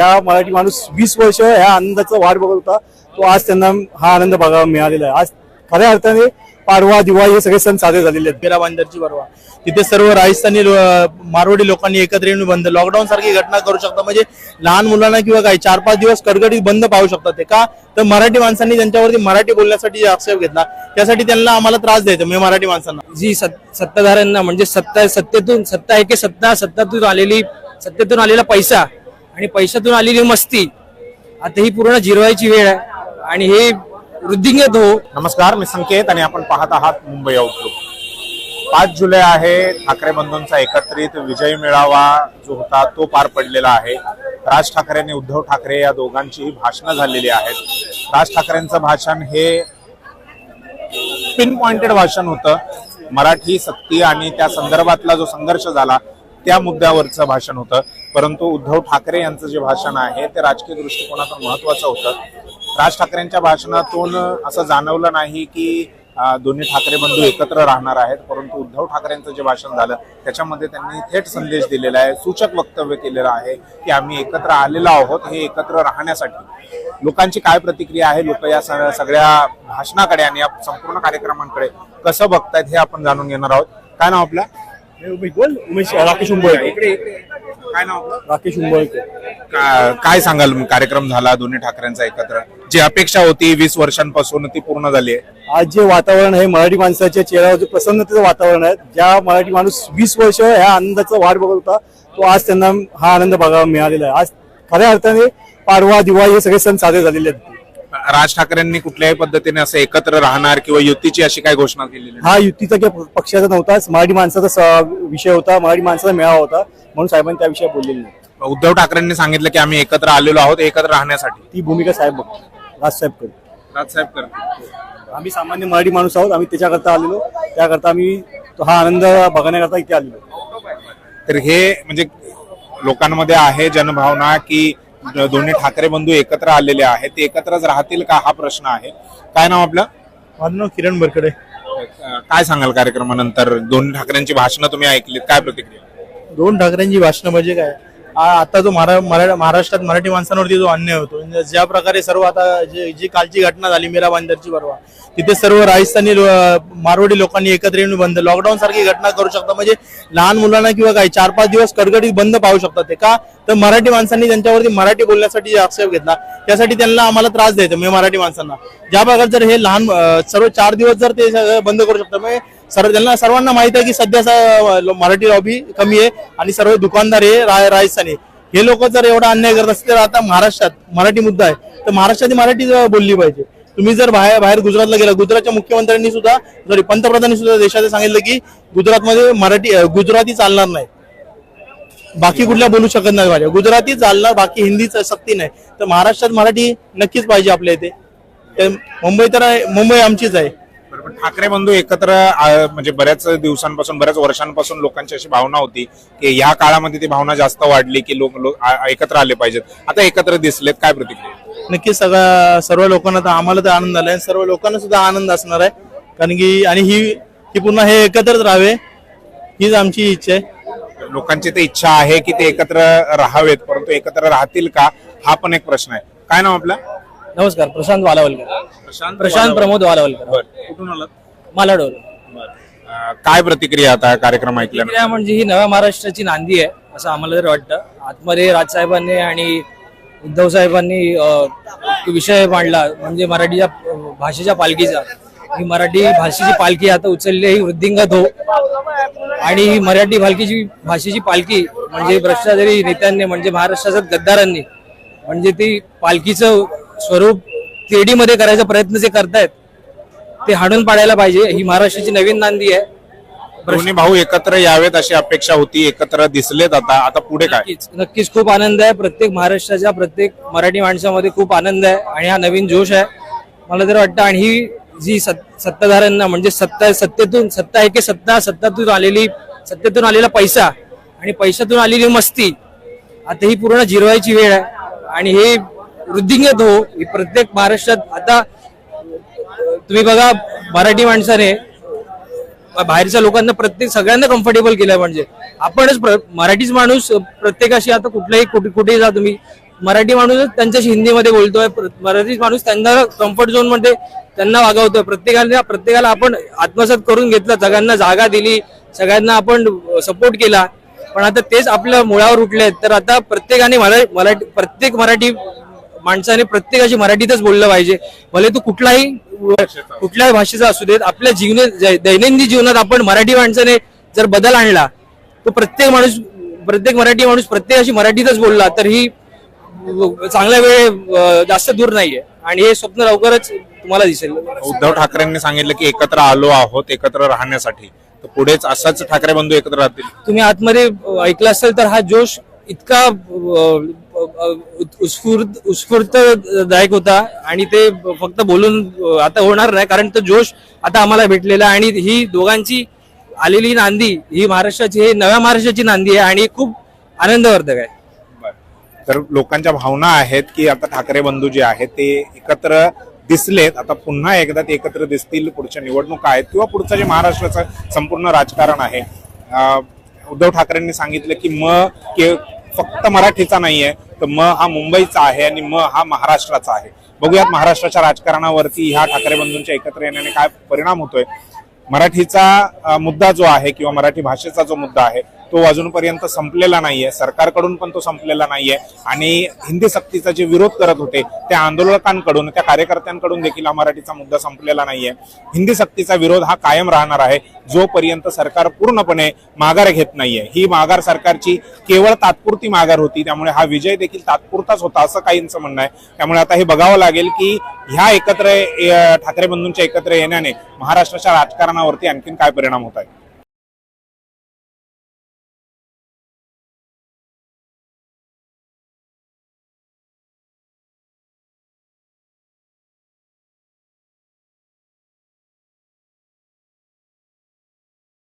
ज्या मराठी माणूस वीस वर्ष ह्या आनंदाचा वाट बघत होता. तो आज त्यांना हा आनंद बघायला मिळालेला आहे. आज खऱ्या अर्थाने पाडवा दिवाळी हे सगळे सण साजरे झालेले आहेत. मेरा बांदरची परवा. तिथे सर्व राजस्थानी लो- मारवाडी लोकांनी एकत्र येऊन बंद लॉकडाऊन सारखी घटना करू शकता. म्हणजे लहान मुलांना किंवा काही चार पाच दिवस कडकडीत बंद पाहू शकतात ते. का? तर मराठी माणसांनी त्यांच्यावरती मराठी बोलण्यासाठी आक्षेप घेतला. त्यासाठी त्यांना आम्हाला त्रास द्यायचा म्हणजे मराठी माणसांना. जी सत- सत्ताधाऱ्यांना म्हणजे सत्ता सत्तेतून सत्ता आहे की सत्ता सत्तातून आलेली सत्तेतून आलेला पैसा आणि पैशातून आलेली मस्ती. आता ही पूर्ण जिरवायची वेळ आहे. आणि हे वृद्धिंगत हो नमस्कार मी संकेत आणि आपण पाहत आहात मुंबई आउटलुक पाच जुलै आहे. ठाकरे बंधूंचा एकत्रित विजय मेळावा जो होता तो पार पडलेला आहे. राज ठाकरे आणि उद्धव ठाकरे या दोघांचीही भाषणं झालेली आहेत. राज ठाकरेंचं भाषण हे पिन पॉइंटेड भाषण होतं. मराठी सक्ती आणि त्या संदर्भातला जो संघर्ष झाला त्या मुद्द्यावरचं भाषण होतं. परंतु उद्धव ठाकरे यांचं जे भाषण आहे ते राजकीय दृष्टिकोनातून महत्वाचं होतं. राज ठाकरेंच्या भाषणातून असं जाणवलं नाही की दोन्ही ठाकरे बंधू एकत्र राहणार आहेत. परंतु उद्धव ठाकरेंचं जे भाषण झालं त्याच्यामध्ये त्यांनी थेट संदेश दिलेला आहे सूचक वक्तव्य केलेलं आहे की आम्ही एकत्र आलेलो आहोत हे एकत्र राहण्यासाठी. लोकांची काय प्रतिक्रिया आहे लोक या सगळ्या भाषणाकडे आणि या संपूर्ण कार्यक्रमांकडे कसं बघतायत हे आपण जाणून घेणार आहोत. काय नाव आपलं? उमेश राकेश इकडे काय नाव आपलं? राकेश उंबळकर का- काय सांगाल कार्यक्रम झाला दोन्ही ठाकरेंचा एकत्र? जी अपेक्षा होती वीस वर्षांपासून ती पूर्ण झाली आहे. आज जे वातावरण आहे मराठी माणसाच्या चेहऱ्यावर जे प्रसन्नतेचं वातावरण आहे ज्या मराठी माणूस वीस वर्ष ह्या आनंदाचा वाट बघत होता तो आज त्यांना हा आनंद बघायला मिळालेला आहे. आज खऱ्या अर्थाने पाडवा दिवाळी हे सगळे सण साजरे झालेले आहेत. राज ठाकरेंनी कुठल्याही पद्धतीने असं एकत्र राहणार किंवा युतीची अशी काय घोषणा केलेली. हा युतीचा किंवा पक्षाचा नव्हताच मराठी माणसाचा विषय होता. मराठी माणसाचा मेळावा होता. म्हणून साहेबांनी त्या विषयी बोललेले नाही. उद्धव ठाकरेंनी सांगितलं की आम्ही एकत्र आलेलो आहोत एकत्र राहण्यासाठी. ती भूमिका साहेब बघतो राजसाहेब करतो राजसाहेब करतील. आम्ही सामान्य मराठी माणूस आहोत. आम्ही त्याच्याकरता आलेलो. त्याकरता आम्ही तो हा आनंद बघण्याकरता इथे आलेलो. तर हे म्हणजे लोकांमध्ये आहे जनभावना की दोन्ही ठाकरे बंधू एकत्र आलेले आहेत. ते एकत्रच राहतील का? हा प्रश्न आहे. काय नाव आपलं? माझं नाव किरण बरकडे. काय सांगाल कार्यक्रमानंतर? दोन्ही ठाकरेंची भाषणं तुम्ही ऐकलीत. काय प्रतिक्रिया? दोन ठाकरेंची भाषणं म्हणजे काय? आ- आता जो महारा- मरा- महाराष्ट्रात मराठी माणसांवरती जो अन्याय होतो म्हणजे ज्या प्रकारे सर्व आता जे जी कालची घटना झाली मीरा बांदरची परवा तिथे सर्व राजस्थानी लो- मारवाडी लोकांनी एकत्र येऊन बंद लॉकडाऊन सारखी घटना करू शकता. म्हणजे लहान मुलांना किंवा काही चार पाच दिवस कडकडीत बंद पाहू शकतात ते का? तर मराठी माणसांनी त्यांच्यावरती मराठी बोलण्यासाठी आक्षेप घेतला. त्यासाठी त्यांना आम्हाला त्रास द्यायचा म्हणजे मराठी माणसांना. ज्या प्रकारे जर हे लहान सर्व चार दिवस जर ते बंद करू शकतात म्हणजे सर्व त्यांना सर्वांना माहीत आहे की सध्या मराठी लॉबी कमी आहे आणि सर्व दुकानदार हे राय राजस्थानी हे लोक जर एवढा अन्याय करत असतील तर आता महाराष्ट्रात मराठी मुद्दा आहे. तर महाराष्ट्रात मराठी बोलली पाहिजे. तुम्ही जर बाहेर बाहेर गुजरातला गेला गुजरातच्या मुख्यमंत्र्यांनी सुद्धा सॉरी पंतप्रधानांनी सुद्धा देशात सांगितलं की गुजरातमध्ये मराठी गुजराती चालणार नाही. बाकी कुठल्या बोलू शकत नाही माझ्या. गुजराती चालणार बाकी हिंदीच सक्ती नाही. तर महाराष्ट्रात मराठी नक्कीच पाहिजे आपल्या इथे. तर मुंबई तर आहे- मुंबई आमचीच आहे. ठाकरे बंधू एकत्र म्हणजे बऱ्याच दिवसांपासून बऱ्याच वर्षांपासून लोकांची अशी भावना होती की या काळामध्ये ती भावना जास्त वाढली की लोक एकत्र आले पाहिजेत. आता एकत्र दिसलेत काय प्रतिक्रिया? नक्कीच सगळ्या सर्व लोकांना तर आम्हाला तर आनंद आलाय सर्व लोकांना सुद्धा आनंद असणार आहे. कारण की आणि ही ही पुन्हा हे एकत्रच राहावे हीच आमची इच्छा आहे. लोकांची ते इच्छा आहे की ते एकत्र राहावेत परंतु एकत्र राहतील का हा पण एक प्रश्न आहे. काय नाव आपलं? नमस्कार प्रशांत वालावलकर. प्रशांत प्रशांत प्रमोद वालावलकर. कुठून आलात? अं, काय प्रतिक्रिया आता कार्यक्रम ऐकल्यानंतर? प्रतिक्रिया म्हणजे ही नव्या महाराष्ट्राची नांदी आहे असं आम्हाला तरी वाटतं. आतमध्ये राजसाहेबांनी आणि उद्धव साहेबांनी अं, विषय मांडला म्हणजे मराठीच्या भाषेच्या पालखीचा. ही मराठी भाषेची पालखी आता उचलली ही वृद्धिंगत हो. आणि ही मराठी पालखीची भाषेची पालखी म्हणजे भ्रष्टाचारी नेत्यांनी म्हणजे महाराष्ट्राच्या गद्दारांनी म्हणजे ती पालखीचं स्वरूप तेडीमध्ये करायचा प्रयत्न जे करतायत ते हाणून पाडायला पाहिजे. ही महाराष्ट्राची नवीन नांदी आहे. दोन्ही भाऊ एकत्र यावेत अशी अपेक्षा होती एकत्र दिसलेत आता. आता पुढे काय? नक्कीच नक्कीच खूप आनंद आहे. प्रत्येक महाराष्ट्राच्या प्रत्येक मराठी माणसामध्ये खूप आनंद आहे आणि हा नवीन जोश आहे. मला तर वाटतं आणि ही जी सत- सत्ताधाऱ्यांना म्हणजे सत्ता सत्तेतून सत्ता आहे की सत्ता? सत्तातून आलेली सत्तेतून आलेला पैसा आणि पैशातून आलेली मस्ती आता ही पूर्ण जिरवायची वेळ आहे. आणि हे वृद्धिंगत हो ही प्रत्येक महाराष्ट्रात आता तुम्ही बघा मराठी माणसाने बाहेरच्या लोकांना प्रत्येक सगळ्यांना कम्फर्टेबल केलं म्हणजे. आपणच मराठीच माणूस प्रत्येकाशी आता कुठलाही कुठे कुठेही जा तुम्ही. मराठी माणूसच त्यांच्याशी हिंदीमध्ये बोलतोय मराठीच मराठी माणूस त्यांना कम्फर्ट झोनमध्ये त्यांना वागवतोय. प्रत्येकाला प्रत्येकाला आपण आत्मसात करून घेतलं सगळ्यांना जागा दिली सगळ्यांना आपण सपोर्ट केला. पण आता तेच आपल्या मुळावर उठले तर आता प्रत्येकाने मराठी प्रत्येक मराठी माणसाने प्रत्येकाशी मराठीतच बोललं पाहिजे. भले तू कुठलाही कुठल्याही भाषेचा असू देत आपल्या जीवना दैनंदिन जीवनात आपण मराठी माणसाने जर बदल आणला तो प्रत्येक माणूस प्रत्येक मराठी माणूस प्रत्येकाशी मराठीतच बोलला तर ही चांगला वेळ जास्त दूर नाहीये. आणि हे स्वप्न लवकरच तुम्हाला दिसेल. उद्धव ठाकरेंनी सांगितलं की एकत्र आलो आहोत एकत्र राहण्यासाठी. तर पुढेच असाच ठाकरे बंधू एकत्र राहतील? तुम्ही आतमध्ये ऐकलं असेल तर हा जोश इतका उत्स्फूर्त उत्स्फूर्तदायक होता आणि ते फक्त बोलून आता होणार नाही कारण तो जोश आता आम्हाला भेटलेला आहे आणि ही दोघांची आलेली नांदी ही महाराष्ट्राची हे नव्या महाराष्ट्राची नांदी आहे आणि खूप आनंदवर्धक आहे. तर लोकांच्या भावना आहेत की आता ठाकरे बंधू जे आहेत ते एकत्र दिसलेत. आता पुन्हा एकदा ते एकत्र दिसतील पुढच्या निवडणुका आहेत किंवा पुढचं जे महाराष्ट्राचं संपूर्ण राजकारण आहे. उद्धव ठाकरेंनी सांगितलं की म के फक्त मराठीचा नाहीये. तर म हा मुंबईचा आहे आणि म हा महाराष्ट्राचा आहे. बघूयात महाराष्ट्राच्या राजकारणावरती ह्या ठाकरे बंधूंच्या एकत्र येण्याने काय परिणाम होतोय. मराठीचा मुद्दा जो आहे किंवा मराठी भाषेचा जो मुद्दा आहे तो अजूनपर्यंत संपलेला नाहीये. सरकारकडून पण तो संपलेला नाहीये. आणि हिंदी सक्तीचा जे विरोध करत होते त्या आंदोलकांकडून त्या कार्यकर्त्यांकडून देखील हा मराठीचा मुद्दा संपलेला नाहीये. हिंदी सक्तीचा विरोध हा कायम राहणार आहे. जोपर्यंत सरकार पूर्णपणे माघार घेत नाहीये. ही माघार सरकारची केवळ तात्पुरती माघार होती. त्यामुळे हा विजय देखील तात्पुरताच होता असं काहींचं म्हणणं आहे. त्यामुळे आता हे बघावं लागेल की ह्या एकत्र ठाकरे बंधूंच्या एकत्र येण्याने महाराष्ट्राच्या राजकारणावरती आणखीन काय परिणाम होत आहे